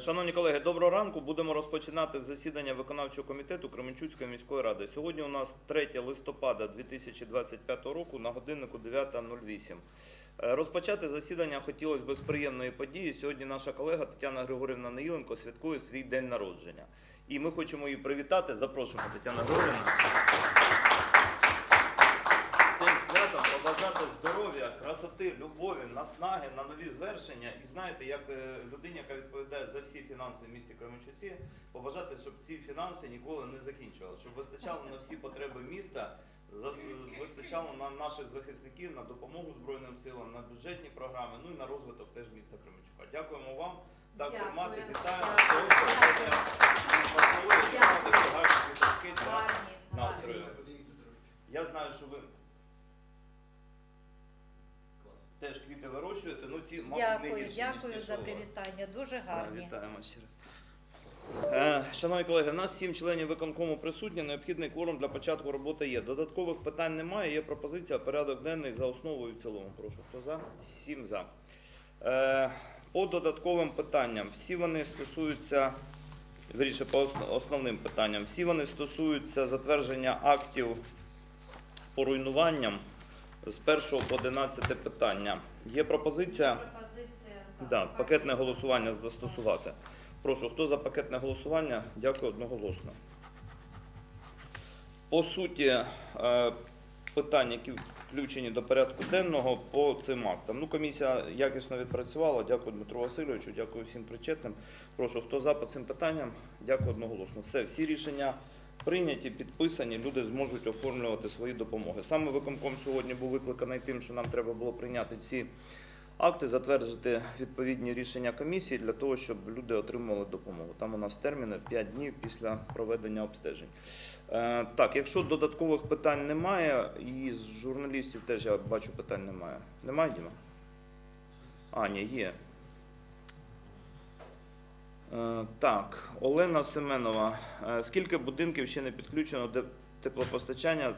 Шановні колеги, доброго ранку. Будемо розпочинати засідання виконавчого комітету Кременчуцької міської ради. Сьогодні у нас 3 листопада 2025 року на годиннику 9.08. Е, Розпочати засідання хотілося б з приємної події. Сьогодні наша колега Тетяна Григорівна Неїленко святкує свій день народження. І ми хочемо її привітати. Запрошуємо Тетяна Григорівна. З цим святом побажати здоров'я, красоти, любові, наснаги на нові звершення. І знаєте, як е, людині, яка відповідає за всі фінанси в місті Кременчуці, побажати, щоб ці фінанси ніколи не закінчувалися, щоб вистачало на всі потреби міста, вистачало на наших захисників, на допомогу Збройним силам, на бюджетні програми, ну і на розвиток теж міста Кременчука. Дякуємо вам. Так Дякую. тримати, вітаємо. Настрою. Я знаю, що ви теж вирощуєте. Ну ці мабуть не Дякую, гірші, ніж дякую що за привітання. Дуже гарні. Вітаємо ще раз. Е, Шановні колеги, у нас сім членів виконкому присутні. Необхідний кворум для початку роботи є. Додаткових питань немає. Є пропозиція порядок денний за основу і в цілому. Прошу, хто за? Сім за. Е, По додатковим питанням. Всі вони стосуються, вірніше, по осно- основним питанням. Всі вони стосуються затвердження актів по руйнуванням з 1 по 11 питання. Є пропозиція. Пропозиція. Да, пакетне голосування застосувати. Прошу, хто за пакетне голосування? Дякую одноголосно. По суті, е, питання, які включені до порядку денного по цим актам. Ну, комісія якісно відпрацювала. Дякую Дмитру Васильовичу, дякую всім причетним. Прошу, хто за по цим питанням? Дякую одноголосно. Все, всі рішення прийняті, підписані, люди зможуть оформлювати свої допомоги. Саме виконком сьогодні був викликаний тим, що нам треба було прийняти ці акти, затвердити відповідні рішення комісії для того, щоб люди отримували допомогу. Там у нас терміни 5 днів після проведення обстежень. Е, так, якщо додаткових питань немає, і з журналістів теж я бачу питань немає. Немає, Діма? А, ні, є. Е, так, Олена Семенова. Е, скільки будинків ще не підключено до теплопостачання?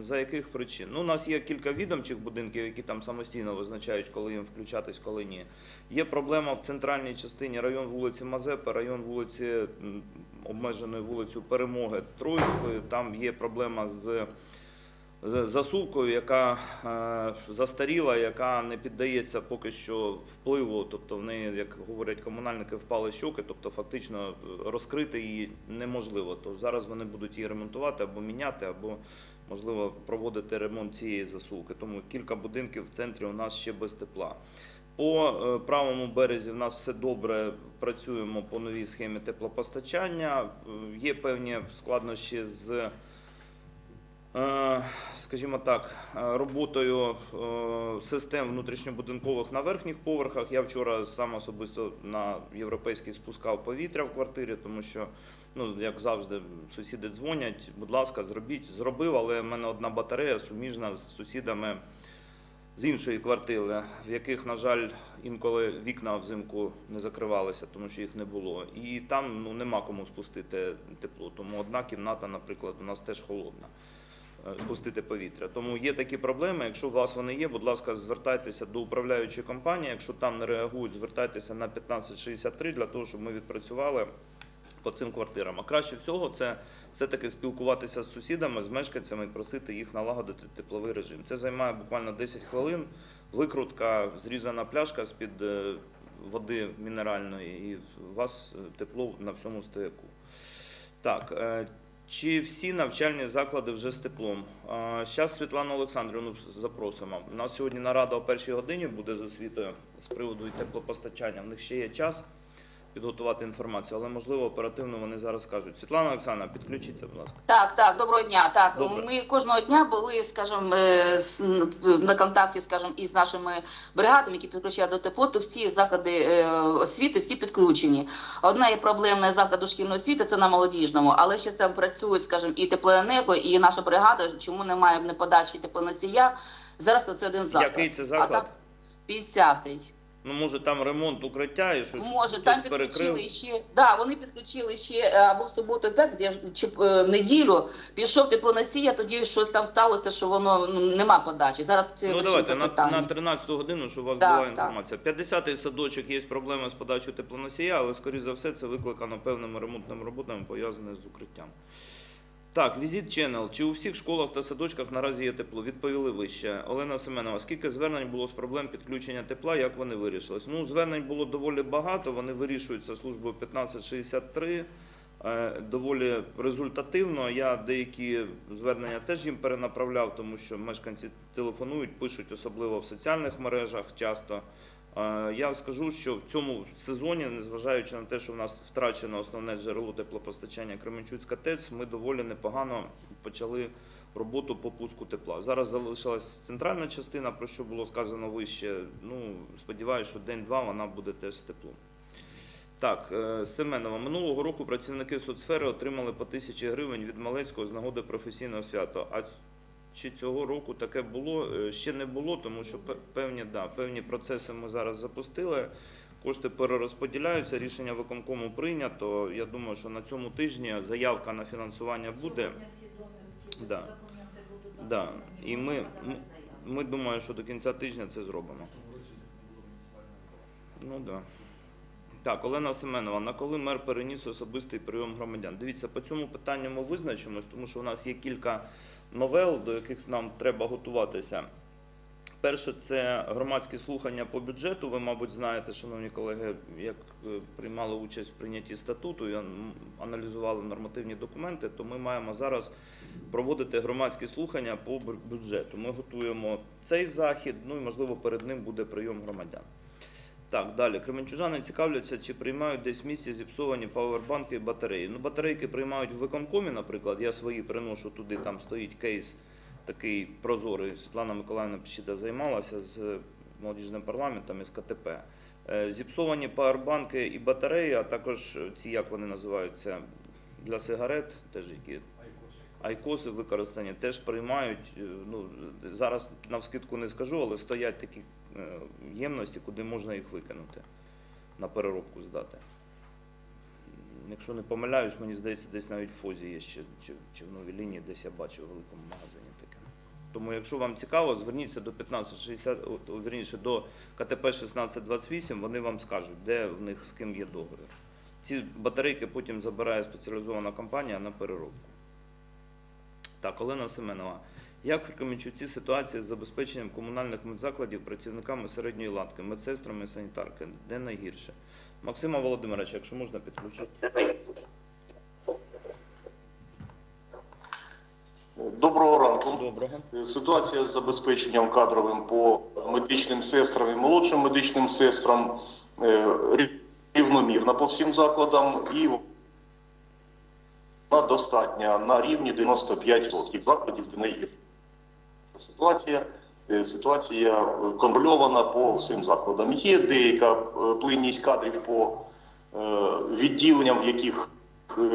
За яких причин? Ну, у нас є кілька відомчих будинків, які там самостійно визначають, коли їм включатись, коли ні. Є проблема в центральній частині район вулиці Мазепи, район вулиці м, обмеженою вулицею Перемоги Троїцької. Там є проблема з засувкою, яка е, застаріла, яка не піддається поки що впливу, тобто в неї, як говорять комунальники, впали щоки, тобто фактично розкрити її неможливо. То зараз вони будуть її ремонтувати або міняти, або можливо проводити ремонт цієї засувки. Тому кілька будинків в центрі у нас ще без тепла. По е, правому березі в нас все добре. Працюємо по новій схемі теплопостачання. Е, Є певні складнощі з скажімо так, е, роботою е, систем внутрішньобудинкових на верхніх поверхах. Я вчора сам особисто на європейський спускав повітря в квартирі, тому що, ну, як завжди, сусіди дзвонять, будь ласка, зробіть. Зробив, але в мене одна батарея суміжна з сусідами з іншої квартири, в яких, на жаль, інколи вікна взимку не закривалися, тому що їх не було. І там ну, нема кому спустити тепло. Тому одна кімната, наприклад, у нас теж холодна. Е, Спустити повітря. Тому є такі проблеми. Якщо у вас вони є, будь ласка, звертайтеся до управляючої компанії. Якщо там не реагують, звертайтеся на 1563 для того, щоб ми відпрацювали по цим квартирам. А краще всього це все-таки спілкуватися з сусідами, з мешканцями і просити їх налагодити тепловий режим. Це займає буквально 10 хвилин. Викрутка, зрізана пляшка з-під е, води мінеральної, і у вас е, тепло на всьому стояку. Так. Чи всі навчальні заклади вже з теплом? Зараз Світлану Олександрівну запросимо. У нас сьогодні нарада о першій годині буде з освітою з приводу теплопостачання. В них ще є час підготувати інформацію, але можливо оперативно вони зараз скажуть. Світлана Олександровна, підключіться, будь ласка. Так, так, доброго дня. Так, Добре. ми кожного дня були, скажімо, е, на контакті, скажімо, із нашими бригадами, які підключають до теплоту. Всі заклади е, освіти, всі підключені. Одна є проблемна заклад дошкільної освіти, це на молодіжному, але ще там працюють, скажімо, і теплоенерго, і наша бригада. Чому немає не подачі теплоносія? Зараз то це один заклад. Який це заклад? так, 50-й. Ну, може, там ремонт укриття і щось Може, хтось там перекрив? підключили ще. Да, вони підключили ще е, або в суботу, так, де ж- чи е, в неділю пішов теплоносій, а тоді щось там сталося, що воно ну, нема подачі. Зараз це Ну давайте на, на 13 годину, щоб у вас Так, була так. інформація. 50-й садочок є проблеми з подачою теплоносія, але скоріш за все це викликано певними ремонтними роботами, пов'язаними з укриттям. Так, візит Channel. Чи у всіх школах та садочках наразі є тепло? Відповіли вище. Олена Семенова, скільки звернень було з проблем підключення тепла, як вони вирішились? Ну, звернень було доволі багато, вони вирішуються службою 1563. Е, Доволі результативно. Я деякі звернення теж їм перенаправляв, тому що мешканці телефонують, пишуть, особливо в соціальних мережах часто. Я скажу, що в цьому сезоні, незважаючи на те, що в нас втрачено основне джерело теплопостачання Кременчуцька ТЕЦ, ми доволі непогано почали роботу по пуску тепла. Зараз залишилась центральна частина, про що було сказано вище. Ну, сподіваюся, що день-два вона буде теж з теплом. Так, е, Семенова. Минулого року працівники соцсфери отримали по тисячі гривень від Малецького з нагоди професійного свята. Чи цього року таке було? Е, Ще не було, тому що певні, да, певні процеси ми зараз запустили. Кошти перерозподіляються, рішення виконкому прийнято. Я думаю, що на цьому тижні заявка на фінансування буде. Да. Да. І ми, ми, думаю, що до кінця тижня це зробимо. Ну да. Так, Олена Семенова, на коли мер переніс особистий прийом громадян? Дивіться, по цьому питанню ми визначимось, тому що у нас є кілька новел, до яких нам треба готуватися. Перше, це громадські слухання по бюджету. Ви, мабуть, знаєте, шановні колеги, як е, приймали участь в прийнятті статуту і аналізували нормативні документи, то ми маємо зараз проводити громадські слухання по бюджету. Ми готуємо цей захід, ну і можливо перед ним буде прийом громадян. Так, далі. Кременчужани цікавляться, чи приймають десь в місті зіпсовані павербанки і батареї. Ну, батарейки приймають в виконкомі, наприклад. Я свої приношу туди, там стоїть кейс такий прозорий. Світлана Миколаївна Пщида займалася з молодіжним парламентом з КТП. Е, Зіпсовані павербанки і батареї, а також ці, як вони називаються, для сигарет, теж які айкоси використані, теж приймають. е, Ну, зараз навскидку не скажу, але стоять такі е, ємності, куди можна їх викинути, на переробку здати. Якщо не помиляюсь, мені здається, десь навіть в Фозі є ще, чи, чи в новій лінії, десь я бачив в великому магазині таке. Тому, якщо вам цікаво, зверніться до 1560, от, о, вірніше, до КТП 1628, вони вам скажуть, де в них з ким є договір. Ці батарейки потім забирає спеціалізована компанія на переробку. Так, Олена Семенова. Як в Кременчуці ситуація з забезпеченням комунальних медзакладів працівниками середньої ланки, медсестрами і санітарки? Де найгірше? Максима Володимировича, якщо можна підключити. Доброго ранку. Доброго. Ситуація з забезпеченням кадровим по медичним сестрам і молодшим медичним сестрам е, рівномірна по всім закладам і вона достатня на рівні 95% закладів, де не є. Ситуація, е, ситуація е, контрольована по всім закладам. Є деяка е, плинність кадрів по відділенням, в яких,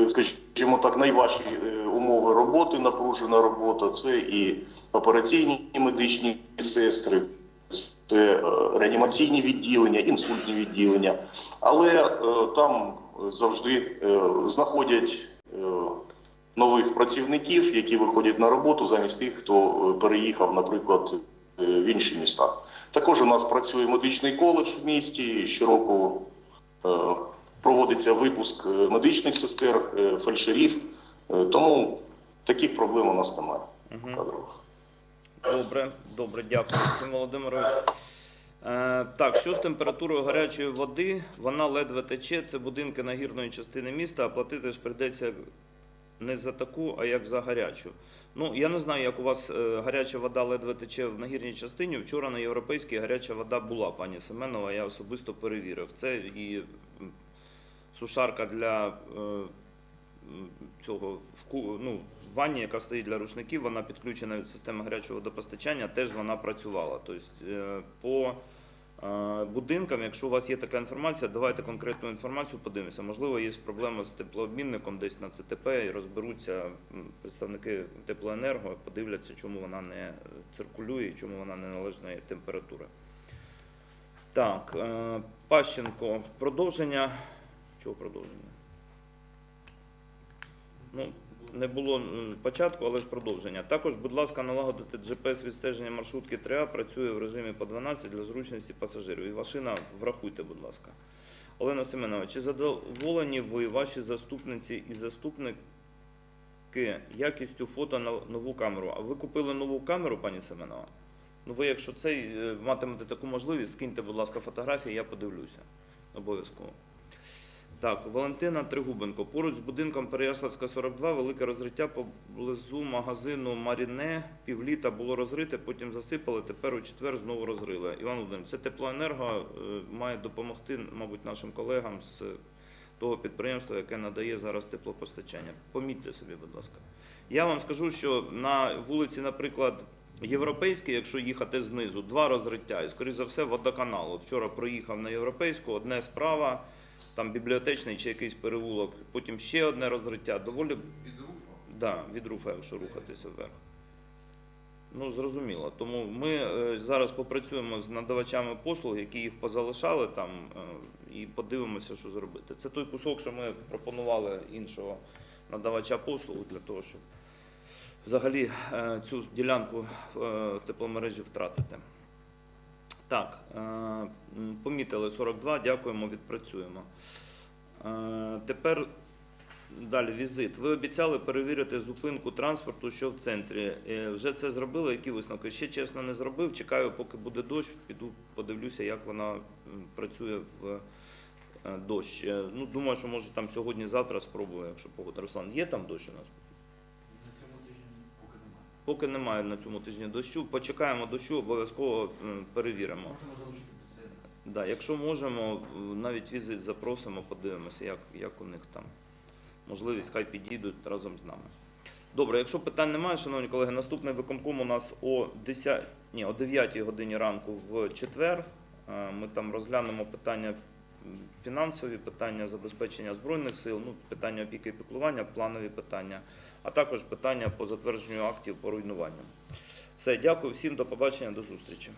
скажімо так, найважчі умови роботи, напружена робота. Це і операційні медичні сестри, це реанімаційні відділення, інсультні відділення. Але там завжди знаходять нових працівників, які виходять на роботу замість тих, хто е, переїхав, наприклад, е, в інші міста. Також у нас працює медичний коледж в місті. Щороку е, проводиться випуск е, медичних сестер, е, фельдшерів. Е, Тому таких проблем у нас немає. Угу. Добре, добре, дякую, Максим Володимирович. Е, так, що з температурою гарячої води? Вона ледве тече. Це будинки нагірної частини міста, а платити ж прийдеться не за таку, а як за гарячу. Ну, я не знаю, як у вас е, гаряча вода ледве тече в нагірній частині. Вчора на європейській гаряча вода була, пані Семенова, я особисто перевірив. Це і сушарка для е, цього ну, ванні, яка стоїть для рушників, вона підключена від системи гарячого водопостачання, теж вона працювала. Тобто по будинкам, якщо у вас є така інформація, давайте конкретну інформацію подивимося. Можливо, є проблема з теплообмінником десь на ЦТП і розберуться представники теплоенерго, подивляться, чому вона не циркулює чому вона не належної температури. Так, е, Пащенко, продовження. Чого продовження? Ну, не було початку, але продовження. Також, будь ласка, налагодити GPS відстеження маршрутки 3А працює в режимі по 12 для зручності пасажирів. І Вашина, врахуйте, будь ласка. Олена Семенова, чи задоволені ви, ваші заступниці і заступники якістю фото на нову камеру? А ви купили нову камеру, пані Семенова? Ну, ви, якщо цей е, матимете таку можливість, скиньте, будь ласка, фотографії, я подивлюся. Обов'язково. Так, Валентина Тригубенко. Поруч з будинком Переяславська 42 велике розриття поблизу магазину Маріне. Півліта було розрите, потім засипали, тепер у четвер знову розрили. Іван Володимирович, це теплоенерго е, має допомогти, мабуть, нашим колегам з того підприємства, яке надає зараз теплопостачання. Помітьте собі, будь ласка. Я вам скажу, що на вулиці, наприклад, Європейській, якщо їхати знизу, два розриття, і, скоріш за все, водоканал. От Вчора проїхав на європейську, одне справа, там бібліотечний чи якийсь переулок, потім ще одне розриття. Доволі Від руфа? да, від руфа, якщо рухатися вверх. Ну, зрозуміло. Тому ми е, зараз попрацюємо з надавачами послуг, які їх позалишали там, е, і подивимося, що зробити. Це той кусок, що ми пропонували іншого надавача послуг для того, щоб взагалі е, цю ділянку е, тепломережі втратити. Так, е, помітили 42, дякуємо, відпрацюємо. Е, Тепер далі візит. Ви обіцяли перевірити зупинку транспорту, що в центрі. Е, Вже це зробили, які висновки? Ще чесно не зробив. Чекаю, поки буде дощ, піду подивлюся, як вона працює в дощ. Ну, думаю, що може там сьогодні-завтра спробую, якщо погода. Руслан, є там дощ у нас? Поки немає. На цьому тижні дощу, почекаємо дощу, обов'язково перевіримо. Можемо залишити ДСНС. Да, якщо можемо, навіть візит запросимо, подивимося, як, як у них там можливість, хай підійдуть разом з нами. Добре, якщо питань немає, шановні колеги, наступний виконком у нас о 10, ні, о 9 годині ранку в четвер. Е, Ми там розглянемо питання фінансові, питання забезпечення збройних сил, ну, питання опіки і піклування, планові питання, а також питання по затвердженню актів по руйнуванням. Все, дякую всім, до побачення, до зустрічі.